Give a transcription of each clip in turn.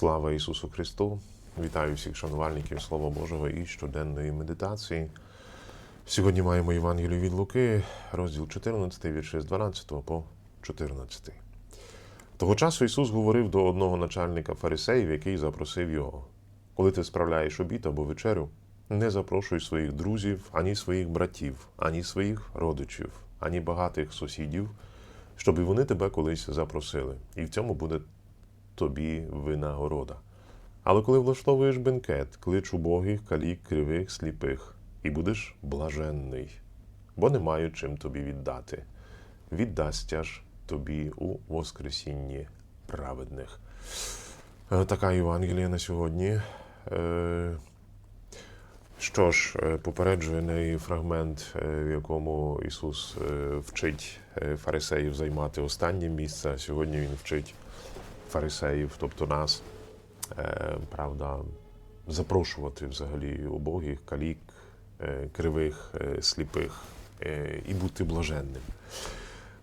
Слава Ісусу Христу! Вітаю всіх шанувальників Слова Божого і щоденної медитації. Сьогодні маємо Євангелію від Луки, розділ 14, вірші з 12 по 14. Того часу Ісус говорив до одного начальника фарисеїв, який запросив його. Коли ти справляєш обід або вечерю, не запрошуй своїх друзів, ані своїх братів, ані своїх родичів, ані багатих сусідів, щоб і вони тебе колись запросили. І в цьому буде тобі винагорода. Але коли влаштовуєш бенкет, клич убогих, калік, кривих, сліпих, і будеш блаженний, бо не маю чим тобі віддати. Віддастя ж тобі у Воскресінні праведних. Е, Така Євангелія на сьогодні. Е, Що ж, е, попереджує неї фрагмент, в якому Ісус вчить фарисеїв займати останнє місце. Сьогодні Він вчить фарисеїв, тобто нас, е, правда, запрошувати взагалі убогих, калік, е, кривих, е, сліпих і бути блаженним.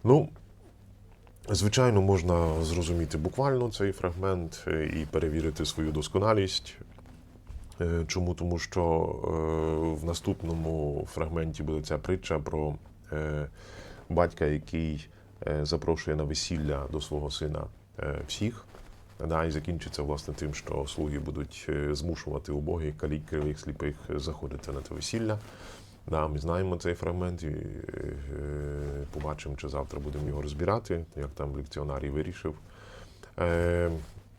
Ну, звичайно, можна зрозуміти буквально цей фрагмент і перевірити свою досконалість. Чому? Тому що в наступному фрагменті буде ця притча про батька, який запрошує на весілля до свого сина всіх. Да, і закінчиться власне тим, що слуги будуть е, змушувати убогих, калік, кривих, сліпих заходити на те весілля. Да, ми знаємо цей фрагмент і е, е, побачимо, чи завтра будемо його розбирати, як там лекціонарій вирішив. Е,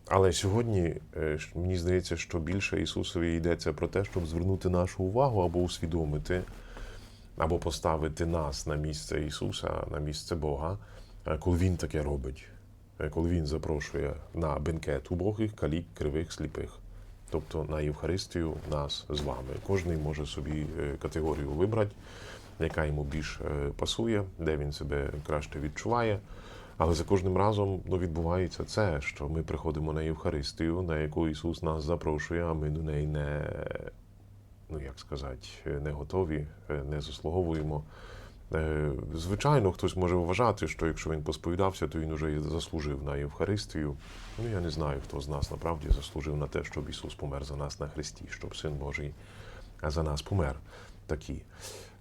але сьогодні е, мені здається, що більше Ісусові йдеться про те, щоб звернути нашу увагу або усвідомити, або поставити нас на місце Ісуса, на місце Бога, е, коли Він таке робить, Е, коли Він запрошує на бенкет убогих, калік, кривих, сліпих. Тобто на Євхаристію нас з вами. Кожний може собі е, категорію вибрати, яка йому більш е, пасує, де він себе краще відчуває. Але за кожним разом ну, відбувається це, що ми приходимо на Євхаристію, на яку Ісус нас запрошує, а ми до неї не, ну як сказати, не готові, е, не заслуговуємо. Е, Звичайно, хтось може вважати, що якщо він посповідався, то він уже заслужив на Євхаристію. Ну я не знаю, хто з нас насправді заслужив на те, щоб Ісус помер за нас на Христі, щоб Син Божий за нас помер. Такі.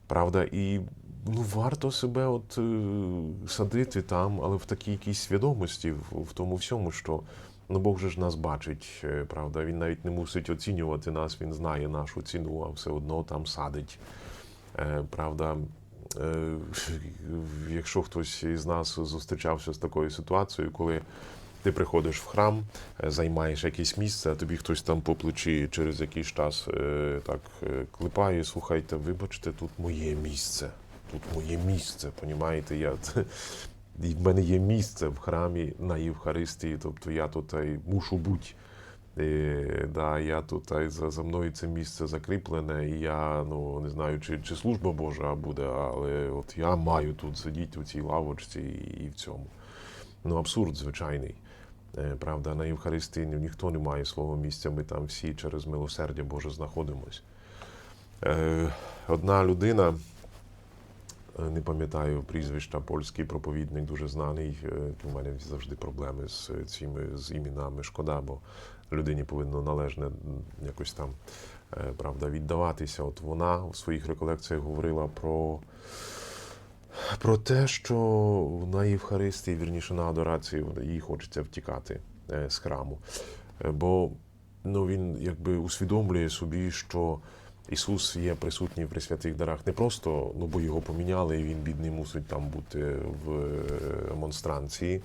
Правда, і ну, варто себе от е, садити там, але в такій якійсь свідомості, в, тому всьому, що ну, Бог же ж нас бачить, е, правда, він навіть не мусить оцінювати нас, він знає нашу ціну, а все одно там садить. Правда, якщо хтось із нас зустрічався з такою ситуацією, коли ти приходиш в храм, е, займаєш якесь місце, а тобі хтось там по плечі через якийсь час е, так е, клепає, слухайте, вибачте, тут моє місце. Тут моє місце, понімаєте? Я, в мене є місце в храмі на Євхаристії, тобто я тут мушу бути. Е, да, я тут а за, за мною це місце закріплене, і я ну не знаю, чи, чи служба Божа буде, але от я маю тут сидіти у цій лавочці і, і в цьому. Ну, абсурд звичайний. Е, Правда, на Євхаристії ніхто не має свого місця, ми там всі через милосердя Боже знаходимось. Е, Одна людина, не пам'ятаю прізвища, польський проповідник, дуже знаний. е, У мене завжди проблеми з цими з іменами. Шкода, бо людині повинно належне якось там е, правда, віддаватися. От вона в своїх реколекціях говорила про, про те, що на Євхаристії, вірніше на адорації, їй хочеться втікати е, з храму. Е, Бо ну, він якби усвідомлює собі, що Ісус є присутній при святих дарах не просто, ну бо його поміняли, і він бідний мусить там бути в е, монстранції.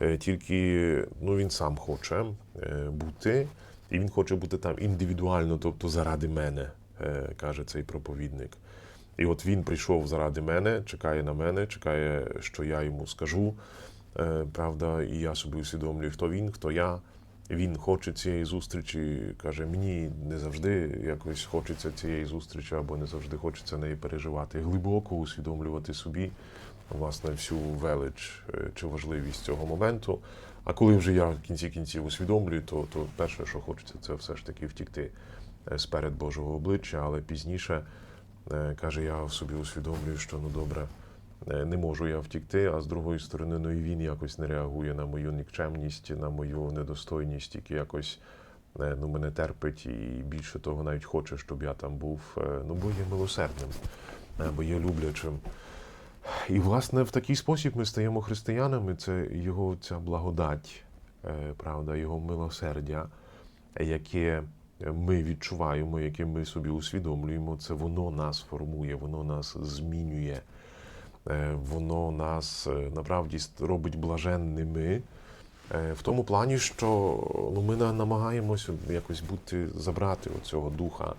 Е, Тільки ну, він сам хоче е, бути, і він хоче бути там індивідуально, тобто заради мене, каже цей проповідник. І от він прийшов заради мене, чекає на мене, чекає, що я йому скажу. Правда, і я собі усвідомлюю, хто він, хто я. Він хоче цієї зустрічі, каже, мені не завжди якось хочеться цієї зустрічі, або не завжди хочеться неї переживати. Глибоко усвідомлювати собі власне всю велич е, чи важливість цього моменту. А коли вже я в кінці кінців усвідомлюю, то, то перше, що хочеться, це все ж таки втікти е, сперед Божого обличчя, але пізніше е, каже, я в собі усвідомлюю, що ну добре, не можу я втікти, а з другої сторони, ну і він якось не реагує на мою нікчемність, на мою недостойність, тільки якось е, ну, мене терпить і більше того навіть хоче, щоб я там був. е, Ну, бо є милосердним, е, бо є люблячим. І, власне, в такий спосіб ми стаємо християнами. Це його ця благодать, е, правда, його милосердя, яке ми відчуваємо, яке ми собі усвідомлюємо, це воно нас формує, воно нас змінює, е, воно нас е, направді робить блаженними. е, В тому плані, що ну, ми на- намагаємося якось бути, забрати оцього духа,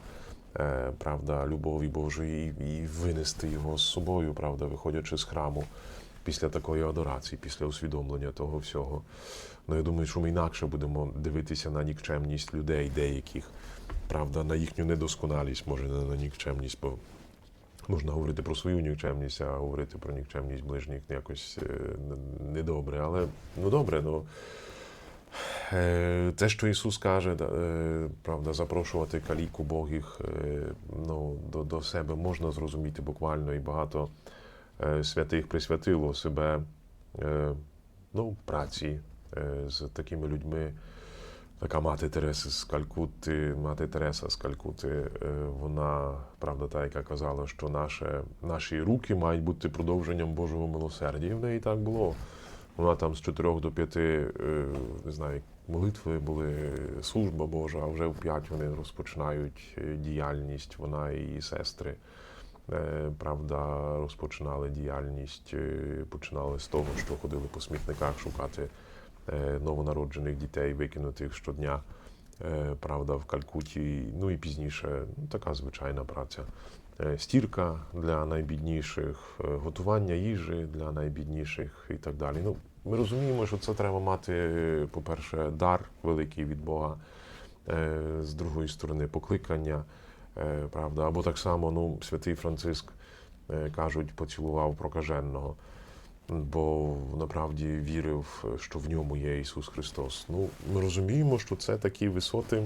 е, правда, любові Божої і винести його з собою, правда, виходячи з храму після такої адорації, після усвідомлення того всього. Ну, я думаю, що ми інакше будемо дивитися на нікчемність людей деяких, правда, на їхню недосконалість, може, не на нікчемність, бо можна говорити про свою нікчемність, а говорити про нікчемність ближніх якось е, недобре. Але ну добре, ну. Е, Те, що Ісус каже, е, правда, запрошувати каліку Богих ну, до, до себе можна зрозуміти буквально, і багато святих присвятило себе ну, праці з такими людьми. Така мати Тереса з Калькутти, мати Тереса з Калькутти, е, вона, правда, та, яка казала, що наше, наші руки мають бути продовженням Божого милосердя. І в неї так було. Вона там з 4 до 5, е, не знаю, молитви були, служба Божа, а вже в 5 вони розпочинають е, діяльність, вона і її сестри. Правда, розпочинали діяльність, починали з того, що ходили по смітниках шукати новонароджених дітей, викинутих щодня. е, Правда, в Калькуті, ну і пізніше ну, така звичайна праця. Е, Стірка для найбідніших, е, готування їжі для найбідніших і так далі. Ну, ми розуміємо, що це треба мати, е, по-перше, дар великий від Бога, е, з другої сторони, покликання, е, правда, або так само, ну, святий Франциск е, кажуть, поцілував прокаженого, бо направді вірив, що в ньому є Ісус Христос. Ну, ми розуміємо, що це такі висоти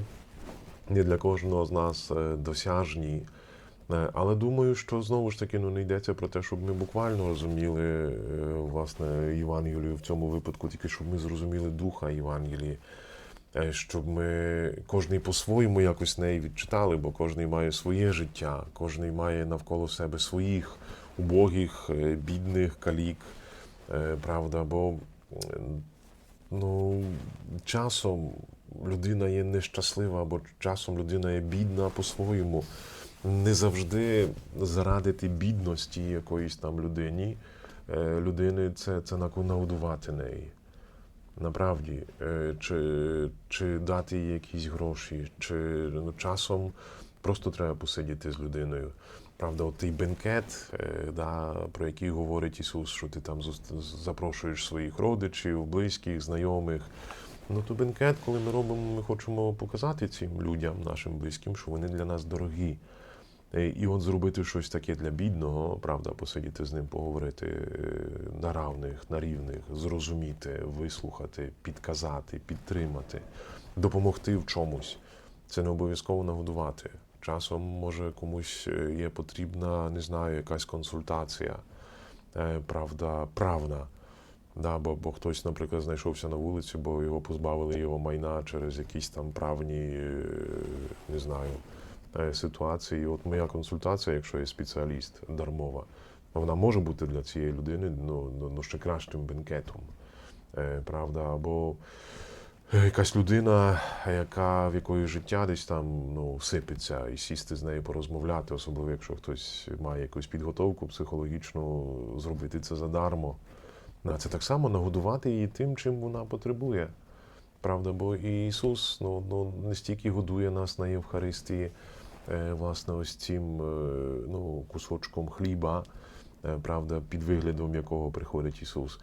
не для кожного з нас е, досяжні. Е, Але думаю, що знову ж таки ну, не йдеться про те, щоб ми буквально розуміли е, власне Євангелію в цьому випадку, тільки щоб ми зрозуміли духа Євангелії, щоб ми кожний по-своєму якось неї відчитали, бо кожний має своє життя, кожний має навколо себе своїх убогих, бідних калік, правда, бо е, ну, часом людина є нещаслива, або часом людина є бідна по-своєму. Не завжди зарадити бідності якоїсь там людині, е, людини це, це нагодувати неї. Направді, е, чи, чи дати їй якісь гроші, чи ну, часом просто треба посидіти з людиною. Правда, от той бенкет, е, да, про який говорить Ісус, що ти там запрошуєш своїх родичів, близьких, знайомих. Ну, то бенкет, коли ми робимо, ми хочемо показати цим людям, нашим близьким, що вони для нас дорогі. Е, І от зробити щось таке для бідного, правда, посидіти з ним, поговорити е, на равних, на рівних, зрозуміти, вислухати, підказати, підтримати, допомогти в чомусь. Це не обов'язково нагодувати. Часом, може, комусь е, є потрібна, не знаю, якась консультація, е, правда, правна. Да, бо, бо хтось, наприклад, знайшовся на вулиці, бо його позбавили його майна через якісь там правні, е, не знаю, ситуації. От моя консультація, якщо є спеціаліст дармова, вона може бути для цієї людини ну, ну, ну, ще кращим бенкетом. Правда, або якась людина, яка в якої життя десь там ну, сипеться, і сісти з нею порозмовляти, особливо якщо хтось має якусь підготовку психологічну, зробити це задармо. Да, Це так само нагодувати її тим, чим вона потребує. Правда, бо Ісус ну, ну, не стільки годує нас на Євхаристії, е, власне, ось цим е, ну, кусочком хліба, е, правда, під виглядом якого приходить Ісус.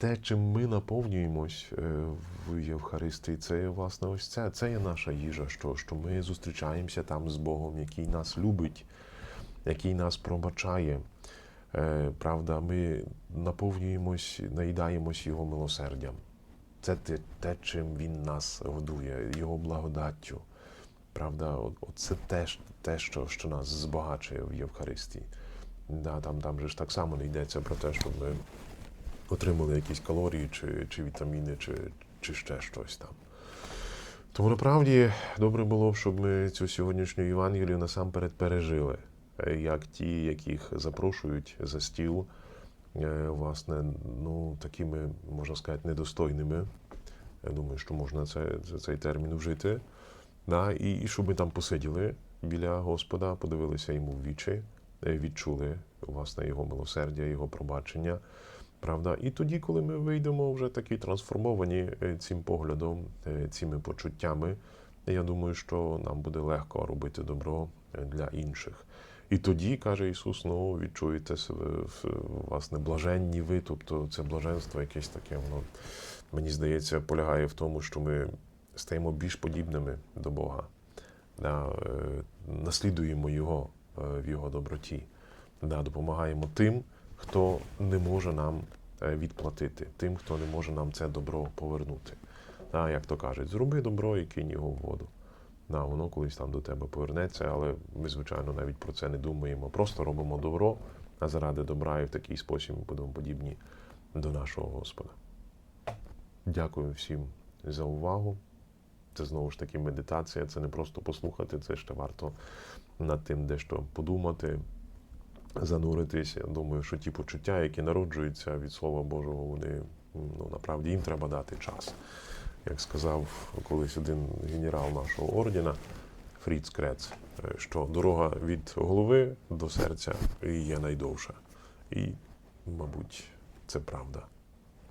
Те, чим ми наповнюємось е, в Євхаристії, це власне ось це. Це є наша їжа, що, що ми зустрічаємося там з Богом, який нас любить, який нас пробачає. Е, Правда, ми наповнюємось, наїдаємось Його милосердям. Це те, те, чим Він нас годує, Його благодаттю. Правда, це те, те що, що нас збагачує в Євхаристії. Да, там, там же ж так само не йдеться про те, щоб ми отримали якісь калорії чи, чи вітаміни, чи, чи ще щось там. Тому насправді добре було б, щоб ми цю сьогоднішню Євангелію насамперед пережили, е, як ті, яких запрошують за стіл, е, власне, ну, такими, можна сказати, недостойними. Я думаю, що можна це, це- цей термін вжити. Да, і, і щоб ми там посиділи біля Господа, подивилися йому в вічі, е, відчули власне його милосердя, його пробачення. Правда? І тоді, коли ми вийдемо вже такі трансформовані е, цим поглядом, е, цими почуттями, я думаю, що нам буде легко робити добро е, для інших. І тоді, каже Ісус, ну відчуєте себе власне блаженні ви. Тобто це блаженство якесь таке, воно мені здається, полягає в тому, що ми стаємо більш подібними до Бога, да, наслідуємо Його в Його доброті, да, допомагаємо тим, хто не може нам е, відплатити, тим, хто не може нам це добро повернути. Да, як то кажуть, зроби добро і кинь його в воду. Да, воно колись там до тебе повернеться, але ми, звичайно, навіть про це не думаємо. Просто робимо добро, а заради добра і в такий спосіб ми будемо подібні до нашого Господа. Дякую всім за увагу. Це знову ж таки медитація, це не просто послухати, це ще варто над тим дещо подумати, зануритись. Я думаю, що ті почуття, які народжуються від Слова Божого, вони ну, направді їм треба дати час. Як сказав колись один генерал нашого ордена Фріц Крец, що дорога від голови до серця є найдовша. І, мабуть, це правда.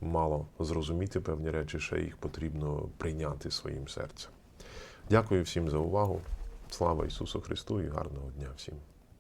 Мало зрозуміти певні речі, ще їх потрібно прийняти своїм серцем. Дякую всім за увагу. Слава Ісусу Христу і гарного дня всім!